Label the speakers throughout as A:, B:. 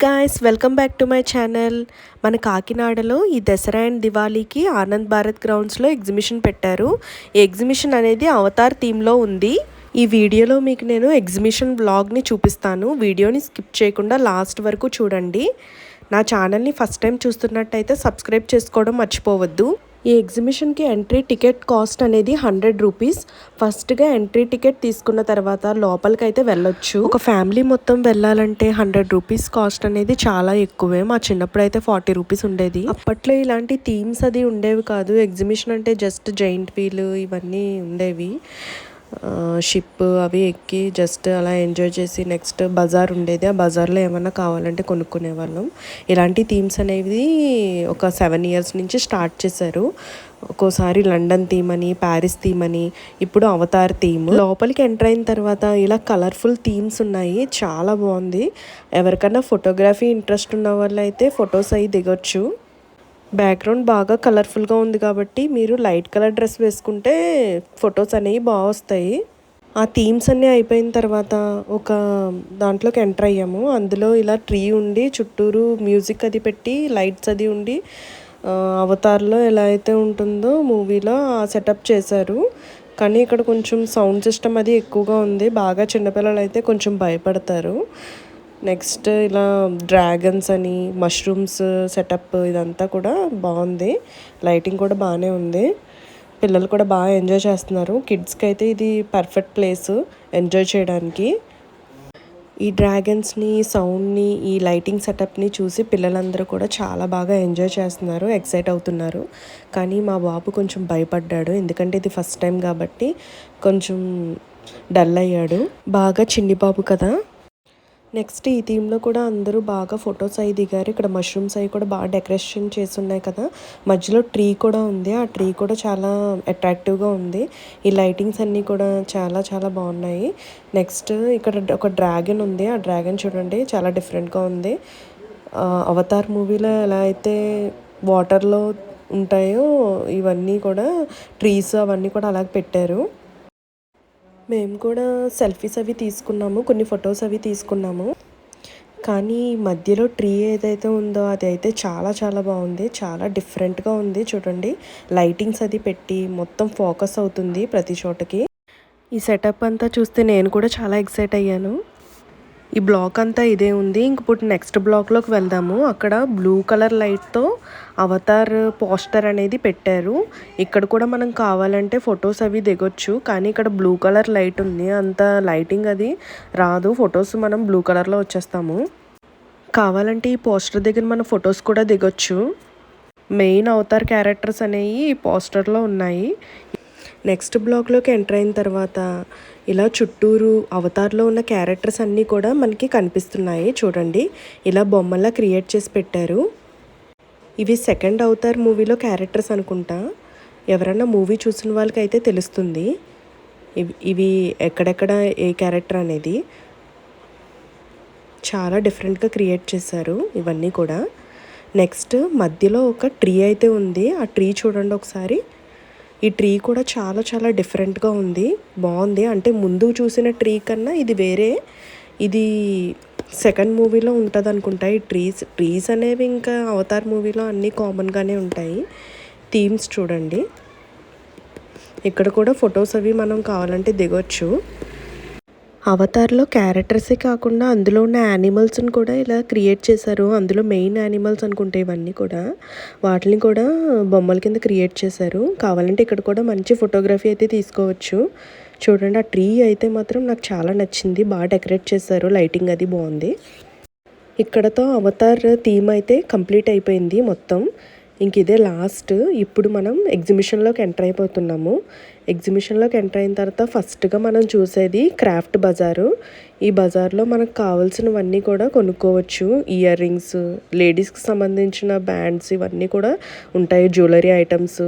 A: Guys welcome back to my channel మన కాకినాడలో ఈ దసరా అండ్ దివాళీకి ఆనంద్ భారత్ గ్రౌండ్స్లో ఎగ్జిబిషన్ పెట్టారు. ఈ ఎగ్జిబిషన్ అనేది అవతార్ థీమ్లో ఉంది. ఈ వీడియోలో మీకు నేను ఎగ్జిబిషన్ బ్లాగ్ని చూపిస్తాను. వీడియోని స్కిప్ చేయకుండా లాస్ట్ వరకు చూడండి. నా ఛానల్ని ఫస్ట్ టైం చూస్తున్నట్టయితే సబ్స్క్రైబ్ చేసుకోవడం మర్చిపోవద్దు. ఈ ఎగ్జిబిషన్కి ఎంట్రీ టికెట్ కాస్ట్ అనేది హండ్రెడ్ రూపీస్. ఫస్ట్గా ఎంట్రీ టికెట్ తీసుకున్న తర్వాత లోపలికి అయితే వెళ్ళొచ్చు. ఒక ఫ్యామిలీ మొత్తం వెళ్ళాలంటే హండ్రెడ్ రూపీస్ కాస్ట్ అనేది చాలా ఎక్కువే. మా చిన్నప్పుడు అయితే ఫార్టీ రూపీస్ ఉండేది. అప్పట్లో ఇలాంటి థీమ్స్ అది ఉండేవి కాదు. ఎగ్జిబిషన్ అంటే జస్ట్ జైంట్ వీల్ ఇవన్నీ ఉండేవి. షిప్ అవి ఎక్కి జస్ట్ అలా ఎంజాయ్ చేసి నెక్స్ట్ బజార్ ఉండేది. ఆ బజార్లో ఏమన్నా కావాలంటే కొనుక్కునే వాళ్ళం ఇలాంటి థీమ్స్ అనేవి ఒక సెవెన్ ఇయర్స్ నుంచి స్టార్ట్ చేశారు. ఒక్కోసారి లండన్ థీమ్ అని ప్యారిస్ థీమ్ అని ఇప్పుడు అవతార్ థీమ్ లోపలికి ఎంటర్ అయిన తర్వాత ఇలా కలర్ఫుల్ థీమ్స్ ఉన్నాయి. చాలా బాగుంది. ఎవరికైనా ఫోటోగ్రఫీ ఇంట్రెస్ట్ ఉన్న వాళ్ళు అయితే ఫొటోస్ అవి దిగొచ్చు. బ్యాక్గ్రౌండ్ బాగా కలర్ఫుల్గా ఉంది కాబట్టి మీరు లైట్ కలర్ డ్రెస్ వేసుకుంటే ఫొటోస్ అనేవి బాగా వస్తాయి. ఆ థీమ్స్ అన్నీ అయిపోయిన తర్వాత ఒక దాంట్లోకి ఎంటర్ అయ్యాము. అందులో ఇలా ట్రీ ఉండి చుట్టూరు మ్యూజిక్ అది పెట్టి లైట్స్ అది ఉండి అవతార్లో ఎలా అయితే ఉంటుందో మూవీలో ఆ సెటప్ చేశారు. కానీ ఇక్కడ కొంచెం సౌండ్ సిస్టమ్ అది ఎక్కువగా ఉంది. బాగా చిన్నపిల్లలు అయితే కొంచెం భయపడతారు. నెక్స్ట్ ఇలా డ్రాగన్స్ అని మష్రూమ్స్ సెటప్ ఇదంతా కూడా బాగుంది. లైటింగ్ కూడా బాగానే ఉంది. పిల్లలు కూడా బాగా ఎంజాయ్ చేస్తున్నారు. కిడ్స్కి అయితే ఇది పర్ఫెక్ట్ ప్లేస్ ఎంజాయ్ చేయడానికి. ఈ డ్రాగన్స్ని సౌండ్ని ఈ లైటింగ్ సెటప్ని చూసి పిల్లలందరూ కూడా చాలా బాగా ఎంజాయ్ చేస్తున్నారు ఎక్సైట్ అవుతున్నారు. కానీ మా బాబు కొంచెం భయపడ్డాడు. ఎందుకంటే ఇది ఫస్ట్ టైం కాబట్టి కొంచెం డల్ అయ్యాడు. బాగా చిన్ని బాబు కదా. నెక్స్ట్ ఈ థీమ్లో కూడా అందరూ బాగా ఫొటోస్ అవి దిగారు. ఇక్కడ మష్రూమ్స్ అవి కూడా బాగా డెకరేషన్ చేసి ఉన్నాయి కదా. మధ్యలో ట్రీ కూడా ఉంది. ఆ ట్రీ కూడా చాలా అట్రాక్టివ్గా ఉంది. ఈ లైటింగ్స్ అన్నీ కూడా చాలా చాలా బాగున్నాయి. నెక్స్ట్ ఇక్కడ ఒక డ్రాగన్ ఉంది. ఆ డ్రాగన్ చూడండి చాలా డిఫరెంట్గా ఉంది. అవతార్ మూవీలో ఎలా అయితే వాటర్లో ఉంటాయో ఇవన్నీ కూడా ట్రీస్ అవన్నీ కూడా అలాగే పెట్టారు. మేము కూడా సెల్ఫీస్ అవి తీసుకున్నాము కొన్ని ఫొటోస్ అవి తీసుకున్నాము. కానీ మధ్యలో ట్రీ ఏదైతే ఉందో అది అయితే చాలా చాలా బాగుంది చాలా డిఫరెంట్గా ఉంది చూడండి. లైటింగ్స్ అది పెట్టి మొత్తం ఫోకస్ అవుతుంది ప్రతి చోటకి. ఈ సెటప్ అంతా చూస్తే నేను కూడా చాలా ఎక్సైట్ అయ్యాను. ఈ బ్లాక్ అంతా ఇదే ఉంది. ఇంక ఇప్పుడు నెక్స్ట్ బ్లాక్లోకి వెళ్దాము. అక్కడ బ్లూ కలర్ లైట్తో అవతార్ పోస్టర్ అనేది పెట్టారు. ఇక్కడ కూడా మనం కావాలంటే ఫొటోస్ అవి దిగొచ్చు. కానీ ఇక్కడ బ్లూ కలర్ లైట్ ఉంది. అంత లైటింగ్ అది రాదు. ఫొటోస్ మనం బ్లూ కలర్లో వచ్చేస్తాము. కావాలంటే ఈ పోస్టర్ దగ్గర మన ఫొటోస్ కూడా దిగొచ్చు. మెయిన్ అవతార్ క్యారెక్టర్స్ అనేవి ఈ పోస్టర్లో ఉన్నాయి. నెక్స్ట్ బ్లాక్లోకి ఎంటర్ అయిన తర్వాత ఇలా చుట్టూరు అవతార్లో ఉన్న క్యారెక్టర్స్ అన్నీ కూడా మనకి కనిపిస్తున్నాయి. చూడండి. ఇలా బొమ్మలా క్రియేట్ చేసి పెట్టారు. ఇవి సెకండ్ అవతార్ మూవీలో క్యారెక్టర్స్ అనుకుంటా. ఎవరన్నా మూవీ చూసిన వాళ్ళకి అయితే తెలుస్తుంది. ఇవి ఇవి ఎక్కడెక్కడ ఏ క్యారెక్టర్ అనేది. చాలా డిఫరెంట్గా క్రియేట్ చేశారు ఇవన్నీ కూడా. నెక్స్ట్ మధ్యలో ఒక ట్రీ అయితే ఉంది. ఆ ట్రీ చూడండి ఒకసారి. ఈ ట్రీ కూడా చాలా చాలా డిఫరెంట్గా ఉంది. బాగుంది. అంటే ముందు చూసిన ట్రీ కన్నా ఇది వేరే. ఇది సెకండ్ మూవీలో ఉంటుంది అనుకుంటా ఈ ట్రీస్ ట్రీస్ అనేవి ఇంకా అవతార్ మూవీలో అన్నీ కామన్గానే ఉంటాయి. థీమ్స్ చూడండి. ఇక్కడ కూడా ఫొటోస్ అవి మనం కావాలంటే దిగొచ్చు. అవతార్లో క్యారెక్టర్సే కాకుండా అందులో ఉన్న యానిమల్స్ని కూడా ఇలా క్రియేట్ చేశారు. అందులో మెయిన్ యానిమల్స్ అనుకుంటే ఇవన్నీ కూడా. వాటిని కూడా బొమ్మల కింద క్రియేట్ చేశారు. కావాలంటే ఇక్కడ కూడా మంచి ఫోటోగ్రఫీ అయితే తీసుకోవచ్చు. చూడండి ఆ ట్రీ అయితే మాత్రం నాకు చాలా నచ్చింది. బాగా డెకరేట్ చేశారు. లైటింగ్ అది బాగుంది. ఇక్కడతో అవతార్ థీమ్ అయితే కంప్లీట్ అయిపోయింది మొత్తం. ఇంక ఇదే లాస్ట్ ఇప్పుడు మనం ఎగ్జిబిషన్లోకి ఎంటర్ అయిపోతున్నాము. ఎగ్జిబిషన్లోకి ఎంటర్ అయిన తర్వాత ఫస్ట్గా మనం చూసేది క్రాఫ్ట్ బజారు ఈ బజార్లో మనకు కావాల్సినవన్నీ కూడా కొనుక్కోవచ్చు. ఇయర్ రింగ్స్ లేడీస్కి సంబంధించిన బ్యాండ్స్ ఇవన్నీ కూడా ఉంటాయి. Jewellery items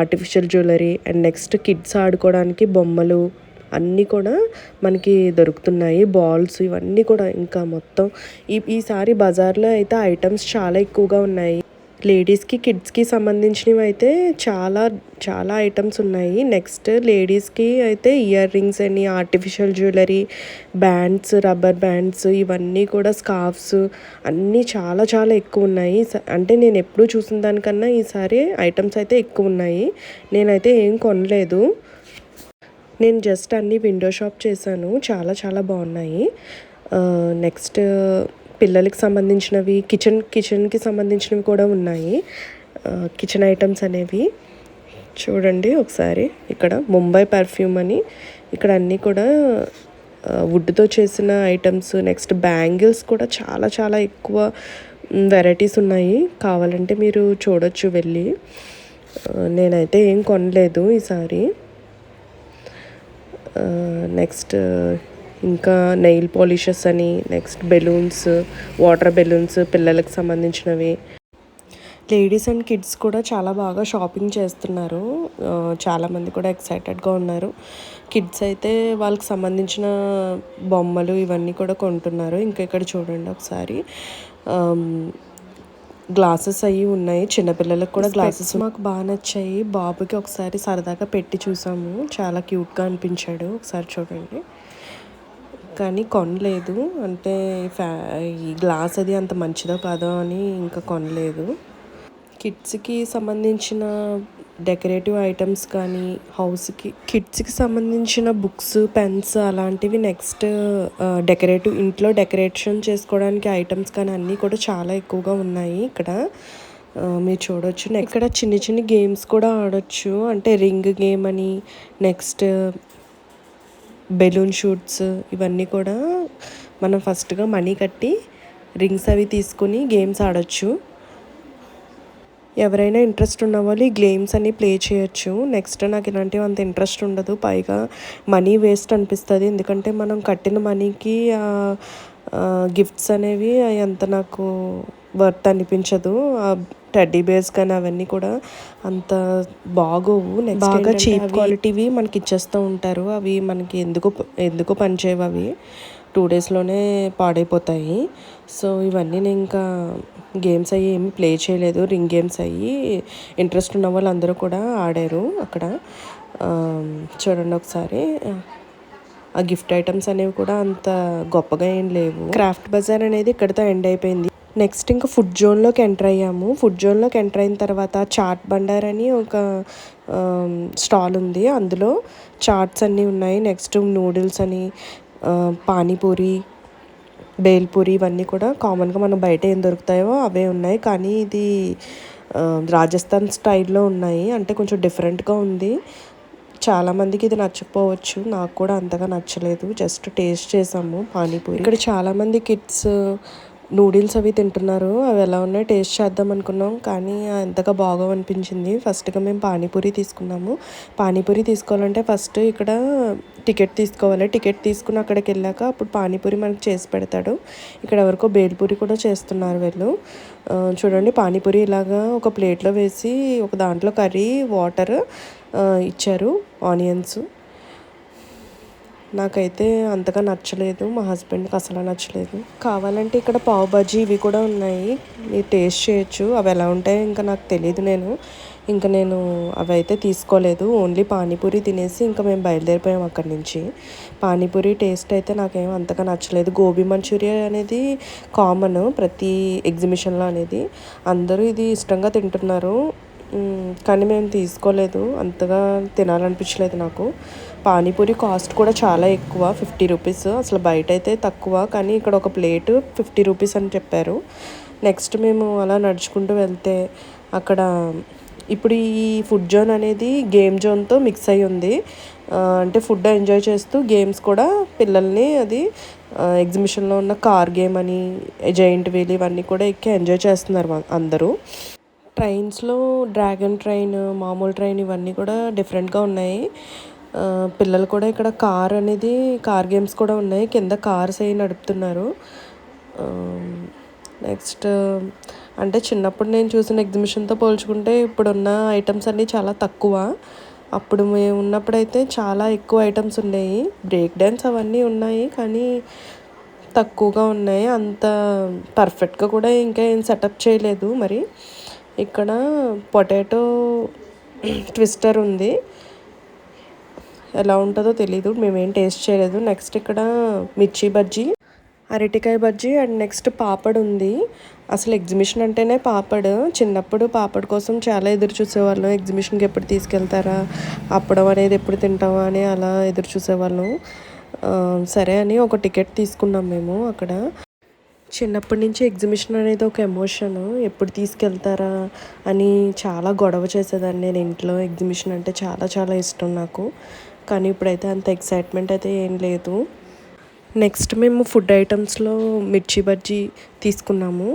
A: artificial jewellery and next kids ఆడుకోవడానికి బొమ్మలు అన్నీ కూడా మనకి దొరుకుతున్నాయి. బాల్స్ ఇవన్నీ కూడా ఇంకా మొత్తం. ఈ ఈసారి బజార్లో అయితే ఐటమ్స్ చాలా ఎక్కువగా ఉన్నాయి. లేడీస్కి కిడ్స్కి సంబంధించినవి అయితే చాలా చాలా ఐటమ్స్ ఉన్నాయి. నెక్స్ట్ లేడీస్కి అయితే ఇయర్ రింగ్స్ అని artificial jewellery bands rubber bands ఇవన్నీ కూడా స్కార్ఫ్స్ అన్నీ చాలా చాలా ఎక్కువ ఉన్నాయి. అంటే నేను ఎప్పుడూ చూసిన దానికన్నా ఈసారి ఐటమ్స్ అయితే ఎక్కువ ఉన్నాయి. నేనైతే ఏం కొనలేదు. నేను జస్ట్ అన్ని విండో షాప్ చేశాను. చాలా చాలా బాగున్నాయి. నెక్స్ట్ పిల్లలకి సంబంధించినవి కిచెన్ కిచెన్కి సంబంధించినవి కూడా ఉన్నాయి. కిచెన్ ఐటమ్స్ అనేవి. చూడండి ఒకసారి. ఇక్కడ ముంబై పర్ఫ్యూమ్ అని. ఇక్కడ అన్నీ కూడా వుడ్తో చేసిన ఐటమ్స్ నెక్స్ట్ బ్యాంగిల్స్ కూడా చాలా చాలా ఎక్కువ వెరైటీస్ ఉన్నాయి. కావాలంటే మీరు చూడొచ్చు వెళ్ళి. నేనైతే ఏం కొనలేదు ఈసారి. నెక్స్ట్ ఇంకా నెయిల్ పాలిషెస్ అని నెక్స్ట్ బెలూన్స్ వాటర్ బెలూన్స్ పిల్లలకు సంబంధించినవి. లేడీస్ అండ్ కిడ్స్ కూడా చాలా బాగా షాపింగ్ చేస్తున్నారు. చాలామంది కూడా ఎక్సైటెడ్గా ఉన్నారు. కిడ్స్ అయితే వాళ్ళకి సంబంధించిన బొమ్మలు ఇవన్నీ కూడా కొంటున్నారు. ఇంకా ఇక్కడ చూడండి ఒకసారి. గ్లాసెస్ అవి ఉన్నాయి. చిన్నపిల్లలకు కూడా గ్లాసెస్ మాకు బాగా నచ్చాయి. బాబుకి ఒకసారి సరదాగా పెట్టి చూసాము. చాలా క్యూట్గా అనిపించాడు. ఒకసారి చూడండి. కానీ కొనలేదు. అంటే ఫ్యా ఈ గ్లాస్ అది అంత మంచిదో కాదో అని ఇంకా కొనలేదు. కిడ్స్కి సంబంధించిన డెకరేటివ్ ఐటమ్స్ కానీ హౌస్కి కిడ్స్కి సంబంధించిన బుక్స్ పెన్స్ అలాంటివి నెక్స్ట్ డెకరేటివ్ ఇంట్లో డెకరేషన్ చేసుకోవడానికి ఐటమ్స్ కానీ అన్నీ కూడా చాలా ఎక్కువగా ఉన్నాయి ఇక్కడ. మీరు చూడొచ్చు. ఇక్కడ చిన్న చిన్న గేమ్స్ కూడా ఆడొచ్చు. అంటే రింగ్ గేమ్ అని నెక్స్ట్ బెలూన్ షూట్స్ ఇవన్నీ కూడా మనం ఫస్ట్గా మనీ కట్టి రింగ్స్ అవి తీసుకుని గేమ్స్ ఆడొచ్చు. ఎవరైనా ఇంట్రెస్ట్ ఉన్న వాళ్ళు ఈ గేమ్స్ అన్ని ప్లే చేయొచ్చు. నెక్స్ట్ నాకు ఇలాంటివి అంత ఇంట్రెస్ట్ ఉండదు. పైగా మనీ వేస్ట్ అనిపిస్తుంది. ఎందుకంటే మనం కట్టిన మనీకి గిఫ్ట్స్ అనేవి అవి అంత నాకు వర్త్ అనిపించదు. ఆ టెడ్డీ బేర్స్ కానీ అవన్నీ కూడా అంత బాగోవు. నెక్స్ట్ బాగా చీప్ క్వాలిటీవి మనకి ఇచ్చేస్తూ ఉంటారు. అవి మనకి ఎందుకు ఎందుకు పనిచేయవు అవి? టూ డేస్లోనే పాడైపోతాయి. సో ఇవన్నీ నేను ఇంకా గేమ్స్ అయ్యి ఏమి ప్లే చేయలేదు. రింగ్ గేమ్స్ అయ్యి ఇంట్రెస్ట్ ఉన్న వాళ్ళు అందరూ కూడా ఆడారు అక్కడ. చూడండి ఒకసారి. ఆ గిఫ్ట్ ఐటమ్స్ అనేవి కూడా అంత గొప్పగా ఏం లేవు. క్రాఫ్ట్ బజార్ అనేది ఇక్కడితో ఎండ్ అయిపోయింది. నెక్స్ట్ ఇంకా ఫుడ్ జోన్లోకి ఎంటర్ అయ్యాము. ఫుడ్ జోన్లోకి ఎంటర్ అయిన తర్వాత చాట్ బండార్ అని ఒక స్టాల్ ఉంది. అందులో చాట్స్ అన్నీ ఉన్నాయి. నెక్స్ట్ నూడిల్స్ అని పానీపూరి బేల్పూరి ఇవన్నీ కూడా కామన్గా మనం బయట ఏం దొరుకుతాయో అవే ఉన్నాయి. కానీ ఇది రాజస్థాన్ స్టైల్లో ఉన్నాయి. అంటే కొంచెం డిఫరెంట్గా ఉంది. చాలామందికి ఇది నచ్చకపోవచ్చు. నాకు కూడా అంతగా నచ్చలేదు. జస్ట్ టేస్ట్ చేసాము పానీపూరి. ఇక్కడ చాలామంది కిడ్స్ నూడిల్స్ అవి తింటున్నారు. అవి ఎలా ఉన్నాయి టేస్ట్ చేద్దాం అనుకున్నాం. కానీ ఎంతగా బాగా అనిపించింది. ఫస్ట్గా మేము పానీపూరి తీసుకున్నాము. పానీపూరి తీసుకోవాలంటే ఫస్ట్ ఇక్కడ టికెట్ తీసుకోవాలి. టికెట్ తీసుకుని అక్కడికి వెళ్ళాక అప్పుడు పానీపూరి మనకు చేసి పెడతాడు. ఇక్కడ ఎవరికో బేల్పూరి కూడా చేస్తున్నారు వీళ్ళు. చూడండి పానీపూరి ఇలాగా ఒక ప్లేట్లో వేసి ఒక దాంట్లో కర్రీ వాటర్ ఇచ్చారు. ఆనియన్స్. నాకైతే అంతగా నచ్చలేదు. మా హస్బెండ్కి అసలు నచ్చలేదు. కావాలంటే ఇక్కడ పావు బజ్జీ ఇవి కూడా ఉన్నాయి. మీరు టేస్ట్ చేయొచ్చు. అవి ఎలా ఉంటాయో ఇంకా నాకు తెలియదు నేను. ఇంకా నేను అవి అయితే తీసుకోలేదు. ఓన్లీ పానీపూరి తినేసి ఇంకా మేము బయలుదేరిపోయాం అక్కడి నుంచి. పానీపూరి టేస్ట్ అయితే నాకేం అంతగా నచ్చలేదు. గోబీ మంచూరియా అనేది కామన్ ప్రతి ఎగ్జిబిషన్లో అనేది. అందరూ ఇది ఇష్టంగా తింటున్నారు. కానీ మేము తీసుకోలేదు. అంతగా తినాలనిపించలేదు నాకు. పానీపూరి కాస్ట్ కూడా చాలా ఎక్కువ ఫిఫ్టీ రూపీస్. అసలు బయట అయితే తక్కువ కానీ ఇక్కడ ఒక ప్లేట్ ఫిఫ్టీ రూపీస్ అని చెప్పారు. నెక్స్ట్ మేము అలా నడుచుకుంటూ వెళ్తే అక్కడ ఇప్పుడు ఈ ఫుడ్ జోన్ అనేది గేమ్ జోన్తో మిక్స్ అయి ఉంది. అంటే ఫుడ్ ఎంజాయ్ చేస్తూ గేమ్స్ కూడా పిల్లల్ని అది ఎగ్జిబిషన్లో ఉన్న కార్ గేమ్ అని జైంట్ వీల్ ఇవన్నీ కూడా ఎక్కి ఎంజాయ్ చేస్తున్నారు అందరూ. ట్రైన్స్లో డ్రాగన్ ట్రైన్ మామూలు ట్రైన్ ఇవన్నీ కూడా డిఫరెంట్గా ఉన్నాయి. పిల్లలు కూడా ఇక్కడ కార్ అనేది కార్ గేమ్స్ కూడా ఉన్నాయి. కింద కార్స్ అవి నడుపుతున్నారు. నెక్స్ట్ అంటే చిన్నప్పుడు నేను చూసిన ఎగ్జిబిషన్తో పోల్చుకుంటే ఇప్పుడున్న ఐటమ్స్ అన్నీ చాలా తక్కువ. అప్పుడు మేము ఉన్నప్పుడైతే చాలా ఎక్కువ ఐటమ్స్ ఉన్నాయి బ్రేక్ డ్యాన్స్ అవన్నీ ఉన్నాయి కానీ తక్కువగా ఉన్నాయి. అంత పర్ఫెక్ట్గా కూడా ఇంకా ఏం సెటప్ చేయలేదు. మరి ఇక్కడ పొటాటో ట్విస్టర్ ఉంది. ఎలా ఉంటుందో తెలీదు. మేమేం టేస్ట్ చేయలేదు. నెక్స్ట్ ఇక్కడ మిర్చి బజ్జీ అరటికాయ బజ్జీ అండ్ నెక్స్ట్ పాపడ్ ఉంది. అసలు ఎగ్జిబిషన్ అంటేనే పాపడ్. చిన్నప్పుడు పాపడ్ కోసం చాలా ఎదురు చూసేవాళ్ళం. ఎగ్జిబిషన్కి ఎప్పుడు తీసుకెళ్తారా? అప్పడం అనేది ఎప్పుడు తింటామా అని అలా ఎదురు చూసేవాళ్ళం. సరే అని ఒక టికెట్ తీసుకున్నాం మేము అక్కడ. చిన్నప్పటి నుంచి ఎగ్జిబిషన్ అనేది ఒక ఎమోషన్. ఎప్పుడు తీసుకెళ్తారా అని చాలా గొడవ చేసేదాన్ని నేను ఇంట్లో. ఎగ్జిబిషన్ అంటే చాలా చాలా ఇష్టం నాకు. కానీ ఇప్పుడైతే అంత ఎక్సైట్మెంట్ అయితే ఏం లేదు. నెక్స్ట్ మేము ఫుడ్ ఐటమ్స్లో మిర్చి బజ్జీ తీసుకున్నాము.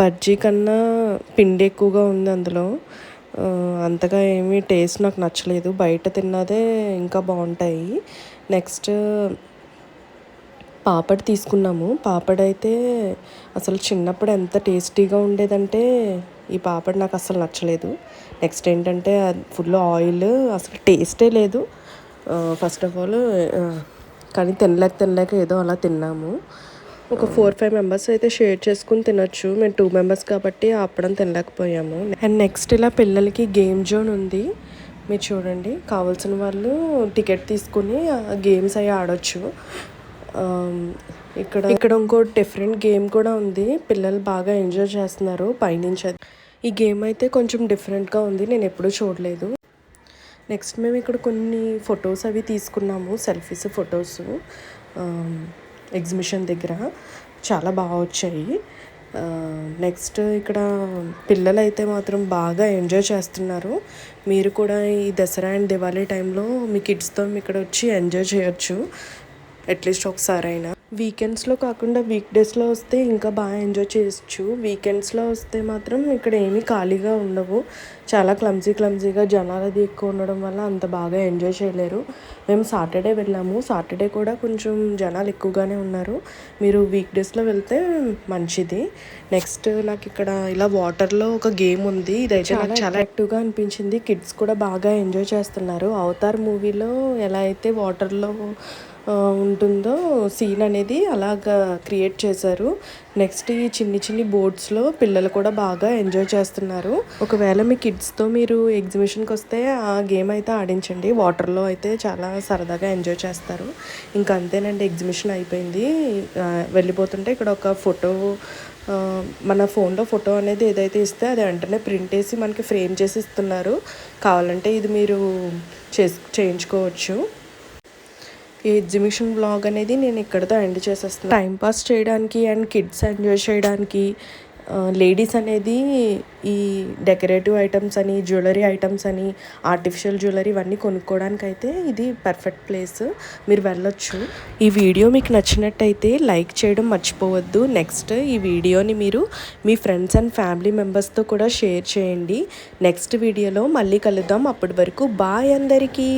A: బజ్జీ కన్నా పిండి ఎక్కువగా ఉంది అందులో. అంతగా ఏమీ టేస్ట్ నాకు నచ్చలేదు. బయట తిన్నదే ఇంకా బాగుంటాయి. నెక్స్ట్ పాపడ్ తీసుకున్నాము. పాపడ్ అయితే అసలు చిన్నప్పుడు ఎంత టేస్టీగా ఉండేదంటే ఈ పాపడ్ నాకు అసలు నచ్చలేదు. నెక్స్ట్ ఏంటంటే ఫుల్ ఆయిల్ అసలు టేస్టే లేదు. ఫస్ట్ ఆఫ్ ఆల్ కానీ తినలేక తినలేక ఏదో అలా తిన్నాము. ఒక ఫోర్ ఫైవ్ మెంబర్స్ అయితే షేర్ చేసుకుని తినొచ్చు. మేము టూ మెంబర్స్ కాబట్టి అప్పడం తినలేకపోయాము. అండ్ నెక్స్ట్ ఇలా పిల్లలకి గేమ్ జోన్ ఉంది. మీరు చూడండి కావాల్సిన వాళ్ళు టికెట్ తీసుకుని గేమ్స్ అవి ఆడొచ్చు. ఇక్కడ ఇక్కడ ఇంకో డిఫరెంట్ గేమ్ కూడా ఉంది. పిల్లలు బాగా ఎంజాయ్ చేస్తున్నారు. పైనుంచి ఈ గేమ్ అయితే కొంచెం డిఫరెంట్గా ఉంది. నేను ఎప్పుడూ చూడలేదు. నెక్స్ట్ మేము ఇక్కడ కొన్ని ఫొటోస్ అవి తీసుకున్నాము సెల్ఫీస్ ఫొటోస్ ఎగ్జిబిషన్ దగ్గర. చాలా బాగా వచ్చాయి. Uh, నెక్స్ట్ ఇక్కడ పిల్లలు అయితే మాత్రం బాగా ఎంజాయ్ చేస్తున్నారు. మీరు కూడా ఈ దసరా అండ్ దివాళీ టైంలో మీ కిడ్స్తో ఇక్కడ వచ్చి ఎంజాయ్ చేయొచ్చు. అట్లీస్ట్ ఒకసారైనా. వీకెండ్స్లో కాకుండా వీక్ డేస్లో వస్తే ఇంకా బాగా ఎంజాయ్ చేయొచ్చు. వీకెండ్స్లో వస్తే మాత్రం ఇక్కడ ఏమీ ఖాళీగా ఉండవు. చాలా క్లమ్జీ క్లమ్జీగా జనాలు అది ఎక్కువ ఉండడం వల్ల అంత బాగా ఎంజాయ్ చేయలేరు. మేము సాటర్డే వెళ్ళాము. సాటర్డే కూడా కొంచెం జనాలు ఎక్కువగానే ఉన్నారు. మీరు వీక్ డేస్లో వెళ్తే మంచిది. నెక్స్ట్ నాకు ఇక్కడ ఇలా వాటర్లో ఒక గేమ్ ఉంది. ఇదైతే నాకు చాలా యాక్టివ్గా అనిపించింది. కిడ్స్ కూడా బాగా ఎంజాయ్ చేస్తున్నారు. అవతార్ మూవీలో ఎలా అయితే వాటర్లో ఉంటుందో సీన్ అనేది అలాగా క్రియేట్ చేశారు. నెక్స్ట్ ఈ చిన్ని చిన్ని బోర్డ్స్లో పిల్లలు కూడా బాగా ఎంజాయ్ చేస్తున్నారు. ఒకవేళ మీ కిడ్స్తో మీరు ఎగ్జిబిషన్కి వస్తే ఆ గేమ్ అయితే ఆడించండి. వాటర్లో అయితే చాలా సరదాగా ఎంజాయ్ చేస్తారు. ఇంకా అంతేనండి ఎగ్జిబిషన్ అయిపోయింది. వెళ్ళిపోతుంటే ఇక్కడ ఒక ఫోటో మన ఫోన్లో ఫోటో అనేది ఏదైతే ఇస్తే అది వెంటనే ప్రింట్ వేసి మనకి ఫ్రేమ్ చేసి ఇస్తున్నారు. కావాలంటే ఇది మీరు చేసి చేయించుకోవచ్చు. ఈ ఎగ్జిబిషన్ బ్లాగ్ అనేది నేను ఇక్కడతో ఎండ్ చేసేస్తాను టైం పాస్ చేయడానికి అండ్ కిడ్స్ ఎంజాయ్ చేయడానికి లేడీస్ అనేది ఈ డెకరేటివ్ ఐటమ్స్ అని జ్యువెలరీ ఐటమ్స్ అని ఆర్టిఫిషియల్ జ్యువెలరీ ఇవన్నీ కొనుక్కోవడానికి అయితే ఇది పర్ఫెక్ట్ ప్లేస్ మీరు వెళ్ళొచ్చు. ఈ వీడియో మీకు నచ్చినట్టయితే లైక్ చేయడం మర్చిపోవద్దు. నెక్స్ట్ ఈ వీడియోని మీరు మీ ఫ్రెండ్స్ అండ్ ఫ్యామిలీ మెంబర్స్తో కూడా షేర్ చేయండి. నెక్స్ట్ వీడియోలో మళ్ళీ కలుద్దాం. అప్పటి వరకు బాయ్ అందరికీ.